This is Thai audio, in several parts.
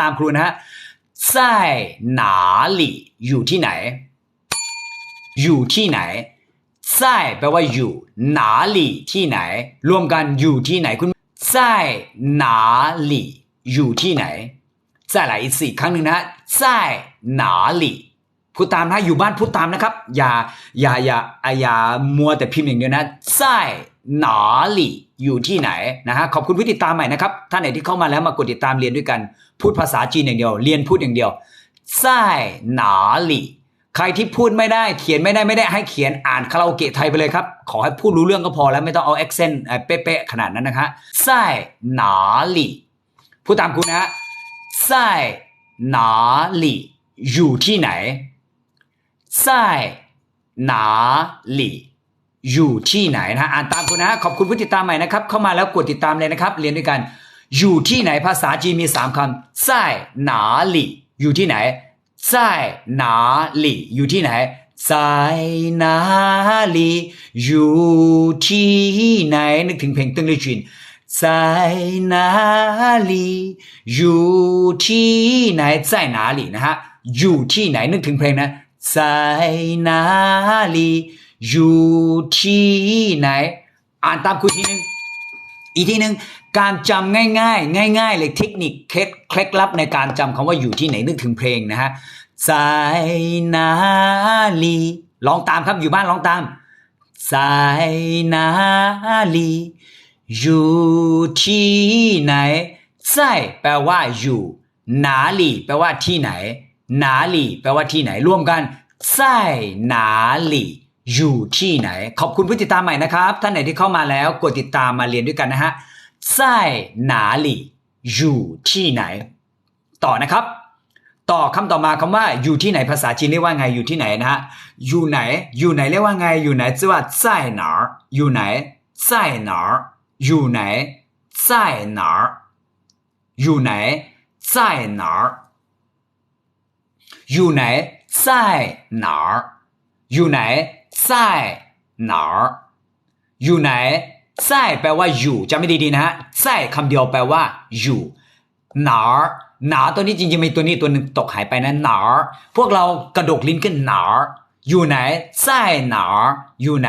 ตามครูนะฮะ在哪里อยู่ที่ไหน อยู่ที่ไหน在แปลว่าอยู่哪里ที่ไหน รวมกันอยู่ที่ไหนคุณ在哪里อยู่ที่ไหน再来一次อีกครั้งหนึ่งนะ在哪里พูดตามนะอยู่บ้านพูดตามนะครับ อย่าอย่าอย่าอย่ามัวแต่พิมพ์อย่างเดียวนะ在哪里 อยู่ที่ไหนนะฮะขอบคุณผู้ติดตามใหม่นะครับท่านไหนที่เข้ามาแล้วมากดติดตามเรียนด้วยกัน พูดภาษาจีนอย่างเดียว เรียนพูดอย่างเดียวไส้หนาลีใครที่พูดไม่ได้เขียนไม่ได้ไม่ได้ให้เขียนอ่านคาราโอเกะไทยไปเลยครับ ขอให้พูดรู้เรื่องก็พอแล้วไม่ต้องเอาแอคเซนต์เป๊ะๆขนาดนั้นนะคะไส้หนาหลีพูดตามคุณนะไส้หนาลีอยู่ที่ไหนไส้หนาลี่ อยู่ที่ไหนนะฮะอ่านตามคุณนะ ขอบคุณผู้ติดตามใหม่นะครับ เข้ามาแล้วกดติดตามเลยนะครับ เรียนด้วยกัน อยู่ที่ไหนภาษาจีนมีสามคำ在哪里อยู่ที่ไหน在哪里อยู่ที่ไหน在哪里อยู่ที่ไหนนึกถึงเพลงตึ้งลี่จีน在哪里อยู่ที่ไหน在哪里นะฮะอยู่ที่ไหนนึกถึงเพลงนะ在哪里 อยู่ที่ไหน อ่านตามคุยทีนึงอีกทีหนึ่งการจำง่ายๆ ง่าย ๆ เลยเทคนิคเคล็ดเคล็ดลับในการจำคำว่าอยู่ที่ไหนนึกถึงเพลงนะฮะใซนาลีลองตามครับอยู่บ้านลองตามใซนาลีอยู่ที่ไหนใซแปลว่าอยู่นาลีแปลว่าที่ไหน นาลีแปลว่าที่ไหนร่วมกันใซนาลี อยู่ที่ไหน ขอบคุณผู้ติดตามใหม่นะครับ ท่านไหนที่เข้ามาแล้วกดติดตามมาเรียนด้วยกันนะฮะ在哪里อยู่ที่ไหน ต่อนะครับ ต่อคำต่อมาคำว่าอยู่ที่ไหนภาษาจีนเรียกว่าไงอยู่ที่ไหนนะฮะอยู่ไหน อยู่ไหนเรียกว่าไงอยู่ไหนชื่อว่า在哪儿อยู่ไหน在哪儿อยู่ไหน在哪儿อยู่ไหน在哪儿อยู่ไหน在哪儿อยู่ไหน 在哪儿อยู่ไหน在ส่แปลว่าอยู่จำไม่ดีๆนะฮะใส่คำเดียวแปลว่า อยู่哪儿าหนาตัวนี้จริงๆมีตัวนี้ตัวหนึ่งตกหายไปนะหนาพวกเรากระดกลิ้นขึ้นหนาอยู่ไหน在哪儿อยู่ไหน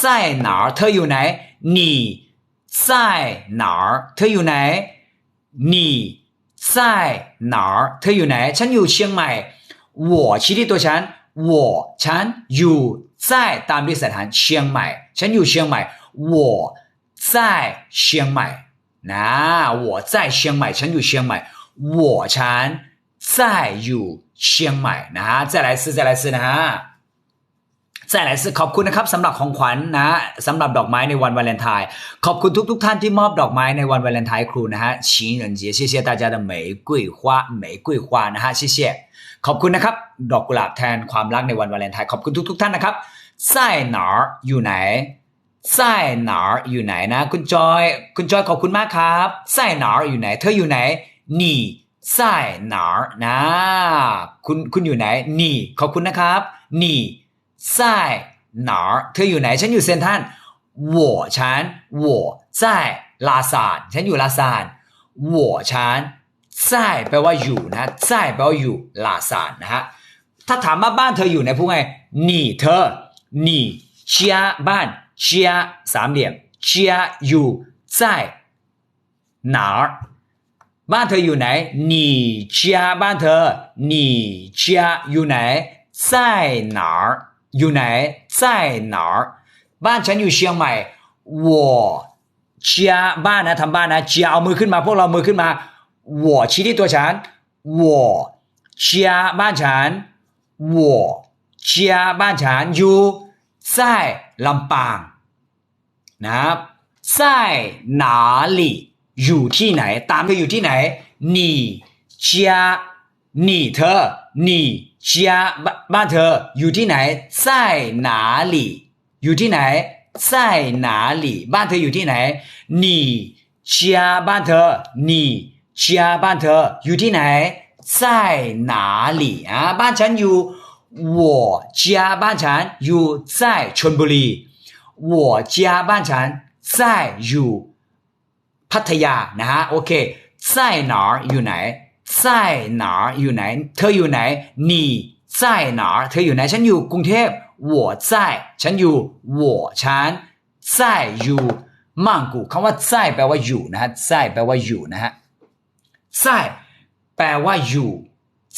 在哪儿เธออยู่ไหน你在哪儿เธออยู่ไหน你在哪儿เธออยู่ไหน ฉันอยู่เชียงใหม่我ชี้ที่ตัวฉัน我ฉันอยู่ 在ตามด้วยสถานเชียงใหม่ ฉันอยู่เชียงใหม่我在เชียงใหม่นะ我在เชียงใหม่ ฉันอยู่เชียงใหม่我ฉัน在อยู่เชียงใหม่นะฮะ再来一次再来一次นะฮะ再来一次ขอบคุณนะครับสำหรับของขวัญนะสำหรับดอกไม้ในวันวาเลนไทน์ขอบคุณทุกๆทท่านที่มอบดอกไม้ในวันวาเลนไทน์ครูนะฮะ情人节谢谢大家的玫瑰花玫瑰花นะฮะ谢谢 ขอบคุณนะครับ ดอกกุหลาบแทนความรักในวันวาเลนไทน์ขอบคุณทุก ๆ ท่านนะครับไส้หนออยู่ไหนไส้หนออยู่ไหนนะ คุณจอย คุณจอยขอบคุณมากครับไส้หนออยู่ไหน เธออยู่ไหนนี่ไส้หนอนะคุณคุณอยู่ไหน นี่ ขอบคุณนะครับ นี่ไส้หนอเธออยู่ไหน ฉันอยู่เซนทันวัวฉันวัวไส้ลาซานฉันอยู่ลาซานวัวฉัน 在แปลว่าอยู่นะ在แปลว่าอยู่ลาซานนะฮะ ถ้าถามว่าบ้านเธออยู่ไหนพูดไง你เธอ你家บ้าน家สามเหลี่ยม家อยู่在哪儿บ้านเธออยู่ไหน你家บ้านเธอ你家อยู่ไหน在哪儿อยู่ไหน在哪儿บ้านฉันอยู่เชียงใหม่我家บ้านนะทำบ้านนะเจียเอามือขึ้นมา พวกเรามือขึ้นมา 我ชี้ที่ตัวฉัน我家บ้านฉัน我家บ้านฉันอยู่在ลำปางนะครับ在哪里อยู่ที่ไหน ตามเธออยู่ที่ไหน你家你เธอ你家บ้านเธออยู่ที่ไหน在哪里อยู่ที่ไหน在哪里บ้านเธออยู่ที่ไหน你家บ้านเธอ你 家บ้านเธออยู่ที่ไหน在哪里อ่าบ้านฉันอยู่我家บ้านฉันอยู่在ชลบุรี我家บ้านฉัน在อยู่พัทยานะฮะโอเค在哪儿อยู่ไหน 在哪儿อยู่ไหน เธออยู่ไหน你在哪儿เธออยู่ไหน ฉันอยู่กรุงเทพ我在ฉันอยู่我ฉัน在อยู่曼谷คำว่า在แปลว่าอยู่นะฮะ在แปลว่าอยู่นะฮะ 在แปลว่าอยู่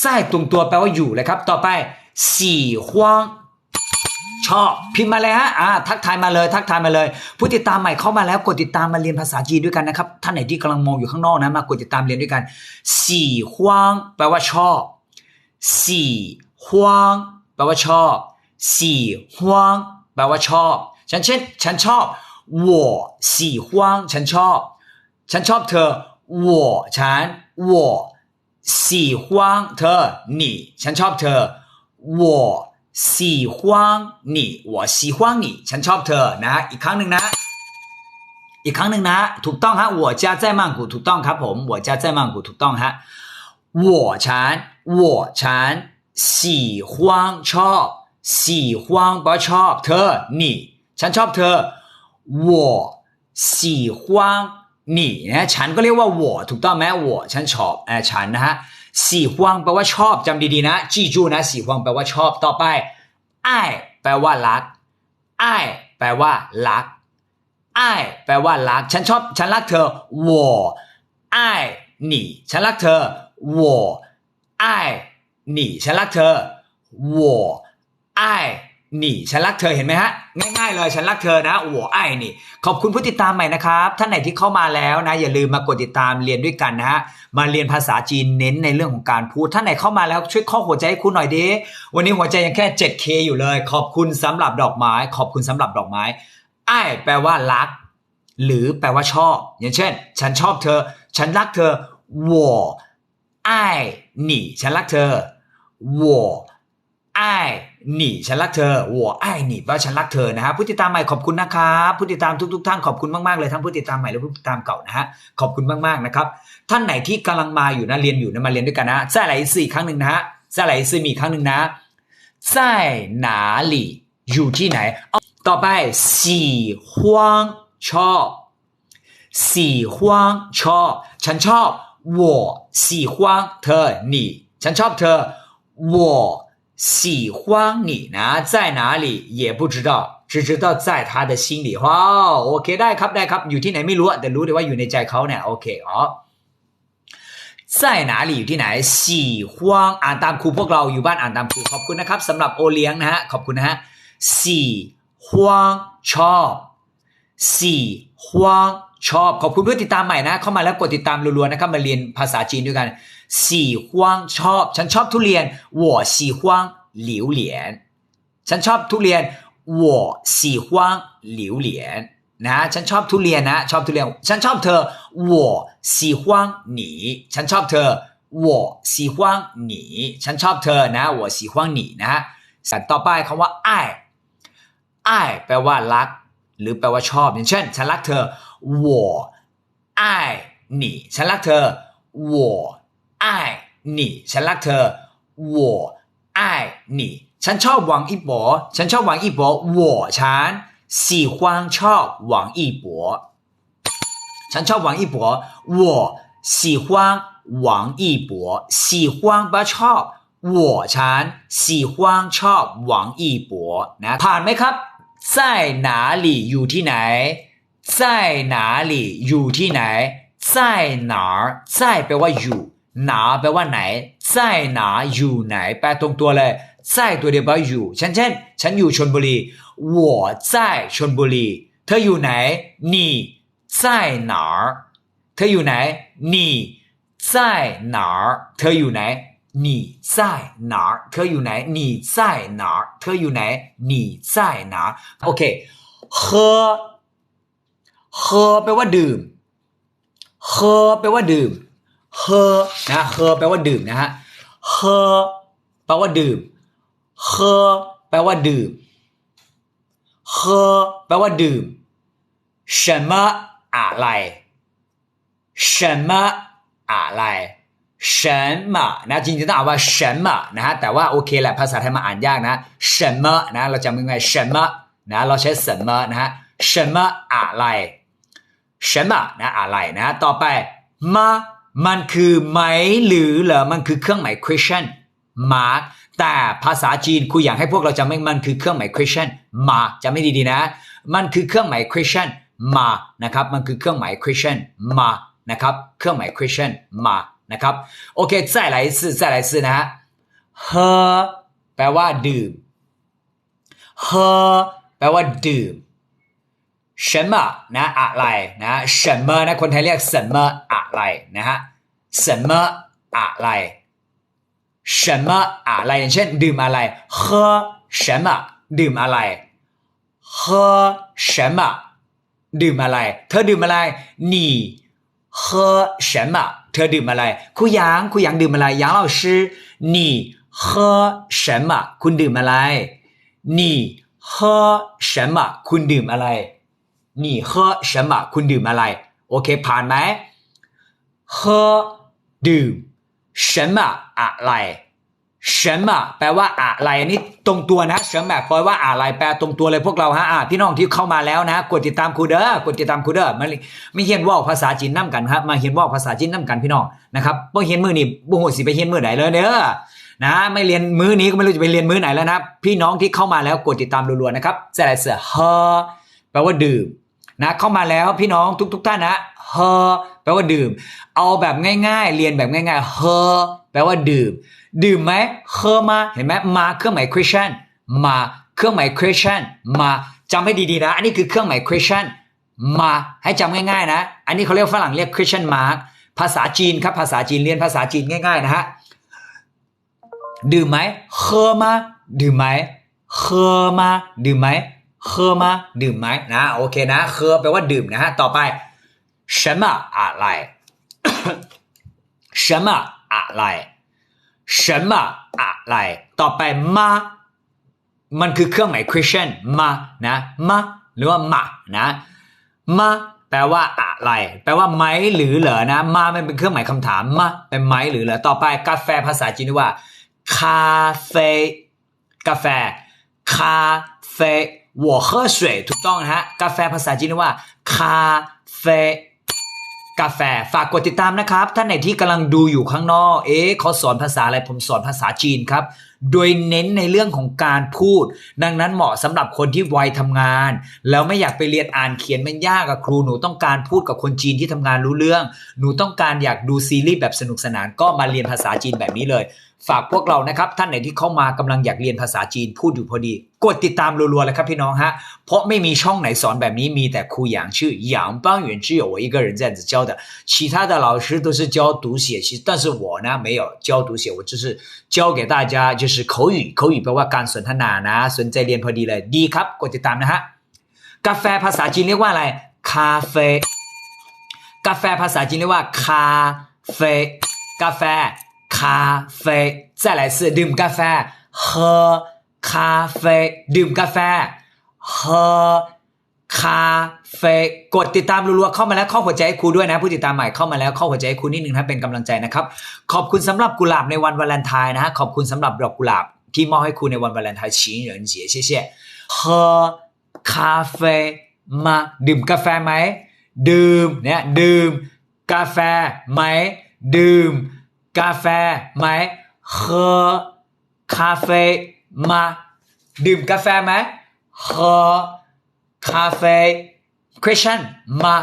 在ตรงตัวแปลว่าอยู่เลยครับ ต่อไป喜欢ชอบพิมพ์มาเลยฮะอ่าทักทายมาเลย ทักทายมาเลย ผู้ติดตามใหม่เข้ามาแล้วกดติดตามมาเรียนภาษาจีนด้วยกันนะครับ ท่านไหนที่กำลังมองอยู่ข้างนอกนะมากดติดตามเรียนด้วยกันสี่ฮวางแปลว่าชอบสี่ฮวางแปลว่าชอบสี่ฮวางแปลว่าชอบ ฉันเช่น ฉันชอบ我喜欢ฉันชอบ ฉันชอบเธอ 我ฉัน我喜欢เธอ你ฉันชอบเธอ我喜欢你我喜欢你ฉันชอบเธอนะ อีกครั้งหนึ่งนะ อีกครั้งหนึ่งนะ ถูกต้องฮะ我家在曼谷ถูกต้องครับผม我家在曼谷ถูกต้องฮะ我ฉัน我ฉัน喜欢ชอบ喜欢แปลว่าชอบ เธอ你ฉันชอบเธอ我喜欢 หนีนะฉันก็เรียกว่าหัวถูกต้องไหมหัวฉันชอบอ่ฉันนะฮะสีฮวงแปลว่าชอบจำดีๆนะจีจูนะสีฮวงแปลว่าชอบต่อไปไอ้แปลว่ารักไอ้แปลว่ารักไอ้แปลว่ารัก ฉันชอบ ฉันรักเธอหัวไอ้หนีฉันรักเธอหัวไอ้หนีฉันรักเธอหัวไอ้ 你ฉันรักเธอเห็นไหมฮะ ง่ายๆเลยฉันรักเธอนะ我爱你ขอบคุณผู้ติดตามใหม่นะครับ ท่านไหนที่เข้ามาแล้วนะ อย่าลืมมากดติดตามเรียนด้วยกันนะฮะ มาเรียนภาษาจีนเน้นในเรื่องของการพูด ท่านไหนเข้ามาแล้วช่วยข้อหัวใจให้คุณหน่อยดิวันนี้หัวใจยังแค่ 7K อยู่เลย ขอบคุณสำหรับดอกไม้ ขอบคุณสำหรับดอกไม้อ้ายแปลว่ารัก หรือแปลว่าชอบ อย่างเช่น ฉันชอบเธอ ฉันรักเธอ我爱你ฉันรักเธอ我 爱你ฉันรักเธอ我爱你แปลว่าฉันรักเธอนะฮะผู้ติดตามใหม่ขอบคุณนะครับผู้ติดตามทุกๆท่านขอบคุณมากๆเลยทั้งผู้ติดตามใหม่และผู้ติดตามเก่านะฮะขอบคุณมากๆนะครับ ท่านไหนที่กำลังมาอยู่นะเรียนอยู่นะมาเรียนด้วยกันนะ再来一次อีกครั้งหนึ่งนะฮะ再来一次มีอีกครั้งหนึ่งนะ在哪里อยู่ที่ไหนเอาต่อไป喜欢ชอบ喜欢ชอบฉันชอบ我喜欢เธอ你ฉันชอบเธอ我 喜欢你นะ在哪里也不知道只知道在他的心里ว้าวโอเคได้ครับได้ครับอยู่ที่ไหนไม่รู้อะแต่รู้แต่ว่าอยู่ในใจเขาเนี่ยโอเคอ๋อ在哪里อยู่ที่ไหน喜欢อ่านตามครูพวกเราอยู่บ้านอ่านตามครูขอบคุณนะครับสำหรับโอเลี้ยงนะฮะขอบคุณนะฮะ喜欢ชอบ喜欢ชอบขอบคุณเพื่อนติดตามใหม่นะ เข้ามาแล้วกดติดตามรัวๆนะครับมาเรียนภาษาจีนด้วยกัน 喜欢ชอบ ฉันชอบทุเรียน我喜欢榴莲ฉันชอบทุเรียน我喜欢榴莲นะฉันชอบทุเรียนนะ ชอบทุเรียน ฉันชอบเธอ我喜欢你ฉันชอบเธอ我喜欢你ฉันชอบเธอนะ我喜欢你นะฮะต่อไปคำว่า爱爱แปลว่ารัก หรือแปลว่าชอบ อย่างเช่น ฉันรักเธอ我爱你ฉันรักเธอ我 爱你ฉันรักเธอ我爱你ฉันชอบหวังอีป๋อฉันชอบหวังอีป๋อ我ฉัน喜欢ชอบหวังอีป๋อฉันชอบหวังอีป๋อ我喜欢หวังอีป๋อ喜欢แปลว่าชอบ我ฉัน喜欢ชอบหวังอีป๋อนะผ่านไหมครับ在哪里อยู่ที่ไหน在哪里อยู่ที่ไหน在哪儿在แปลว่าอยู่ หนาแปลว่าไหน在哪อยู่ไหน แปลตรงตัวเลย在ตัวเดียวแปลว่าอยู่ฉันเช่น ฉันอยู่ชลบุรี我在ชลบุรีเธออยู่ไหน你在哪儿เธออยู่ไหน你在哪儿เธออยู่ไหน你在哪儿เธออยู่ไหน你在哪儿เธออยู่ไหน你在哪儿โอเค喝喝แปลว่าดื่ม喝แปลว่าดื่ม เฮอนะเฮอแปลว่าดื่มนะฮะเฮอแปลว่าดื่มเฮอแปลว่าดื่มเฮอแปลว่าดื่ม什么อะไร什么อะไร什么นะจริงๆต้องอ่านว่า什么นะฮะแต่ว่าโอเคแหละภาษาไทยมาอ่านยากนะ什么นะเราจำยังไง什么นะเราใช้什么นะฮะ什么อะไร什么นะอะไรนะต่อไปมะ มันคือไหมหรือเหรอมันคือเครื่องหมาย question mark แต่ภาษาจีนครูอยากให้พวกเราจำไม่มันคือเครื่องหมาย question mark จำไม่ดีๆนะ มันคือเครื่องหมาย question มานะครับมันคือเครื่องหมาย question มานะครับเครื่องหมาย question มานะครับโอเค再来一次再来一次นะฮะ喝แปลว่าดื่ม喝แปลว่าดื่ม 什么นะอะไรนะ什么นะคนไทยเรียก什么อะไรนะฮะ什么อะไร什么อะไรอย่างเช่น ดื่มอะไรเฮเฉมดื่มอะไรเฮเฉมดื่มอะไร เธอดื่มอะไร你喝什么เธอดื่มอะไรคุยยางคุยยางดื่มอะไรยาง老师你喝什么คุณดื่มอะไร你喝什么คุณดื่มอะไร 你喝什么คุณดื่มอะไร โอเค ผ่านไหม喝ดื่ม什么อะไร什么แปลว่าอะไรอันนี้ตรงตัวนะ什么แปลว่าอะไรแปลตรงตัวเลยพวกเราฮะอ่ะพี่น้องที่เข้ามาแล้วนะกดติดตามครูเด้อกดติดตามครูเด้อมาไม่เฮียนว่าภาษาจีนนํกันครับมาเฮียนว่าภาษาจีนนํกันพี่น้องนะครับบ่เฮียนมือนี่บ่ฮู้สิไปเฮียนมือไหนเลยเด้อนะไม่เรียนมื้อนี้ก็ไม่รู้จะไปเรียนมื้อไหนแล้วนะพี่น้องที่เข้ามาแล้วกดติดตามรัวๆนะครับจะได้เสือเฮแปลว่าดื่ม นะเข้ามาแล้วพี่น้องทุกๆท่านนะเฮแปลว่าดื่ม เอาแบบง่ายๆ เรียนแบบง่ายๆเฮแปลว่าดื่ม ดื่มไหมเฮมาเห็นไหมมาเครื่องหมาย question มาเครื่องหมาย question มาจำให้ดีๆนะ อันนี้คือเครื่องหมาย question มาให้จำง่ายๆนะ อันนี้เขาเรียกฝรั่งเรียก question mark ภาษาจีนครับภาษาจีนเรียนภาษาจีนง่าย ๆ นะฮะดื่มไหมเฮมาดื่มไหมเฮมาดื่มไหม เฮมาดื่มไหมนะโอเคนะเฮแปลว่าดื่มนะฮะต่อไป什么อะไร什么อะไร什么อะไรต่อไปมามันคือเครื่องหมาย question มานะมาหรือว่ามานะมาแปลว่าอะไร แปลว่าไหมหรือเหรอนะ มามันเป็นเครื่องหมายคำถามมาเป็นไหมหรือเหรอต่อไปกาแฟภาษาจีนเรียกว่าคาเฟ่กาแฟคาเฟ่ 我喝水ถูกต้องนะฮะ กาแฟภาษาจีนว่าคาเฟ่กาแฟฝากกดติดตามนะครับ ท่านไหนที่กำลังดูอยู่ข้างนอก เอ๊ะเขาสอนภาษาอะไรผมสอนภาษาจีนครับ โดยเน้นในเรื่องของการพูด ดังนั้นเหมาะสำหรับคนที่วัยทำงาน แล้วไม่อยากไปเรียนอ่านเขียนมันยากกับครูหนูต้องการพูดกับคนจีนที่ทำงานรู้เรื่อง หนูต้องการอยากดูซีรีส์แบบสนุกสนานก็มาเรียนภาษาจีนแบบนี้เลย ฝากพวกเรานะครับ ท่านไหนที่เข้ามากำลังอยากเรียนภาษาจีนพูดอยู่พอดี กดติดตามรัวๆเลยครับพี่น้องฮะ เพราะไม่มีช่องไหนสอนแบบนี้มีแต่ครูหยางชื่อหยาง帮远只有我一个人这样子教的其他的老师都是教读写其实但是我呢没有教读写我就是教给大家就是口语口语แปลว่าการสนทนานะ สนใจเรียนพอดีเลยดีครับกดติดตามนะฮะกาแฟภาษาจีนเรียกว่าอะไรคาเฟ่กาแฟภาษาจีนเรียกว่าคาเฟ่กาแฟ คาเฟ่再来一次ดื่มกาแฟ喝คาเฟ่ดื่มกาแฟ喝คาเฟ่กดติดตามรัวๆเข้ามาแล้วเข้าหัวใจให้ครูด้วยนะผู้ติดตามใหม่เข้ามาแล้วเข้าหัวใจให้ครูนิดนึงนะเป็นกำลังใจนะครับ ขอบคุณสำหรับกุหลาบในวันวาเลนไทน์นะฮะขอบคุณสำหรับดอกกุหลาบที่มอบให้ครูในวันวาเลนไทน์情人节谢谢喝คาเฟ่มาดื่มกาแฟไหมดื่มเนี่ยดื่มกาแฟไหมดื่ม กาแฟไหม喝คาเฟ่มาดื่มกาแฟไหม喝คาเฟ่ question มา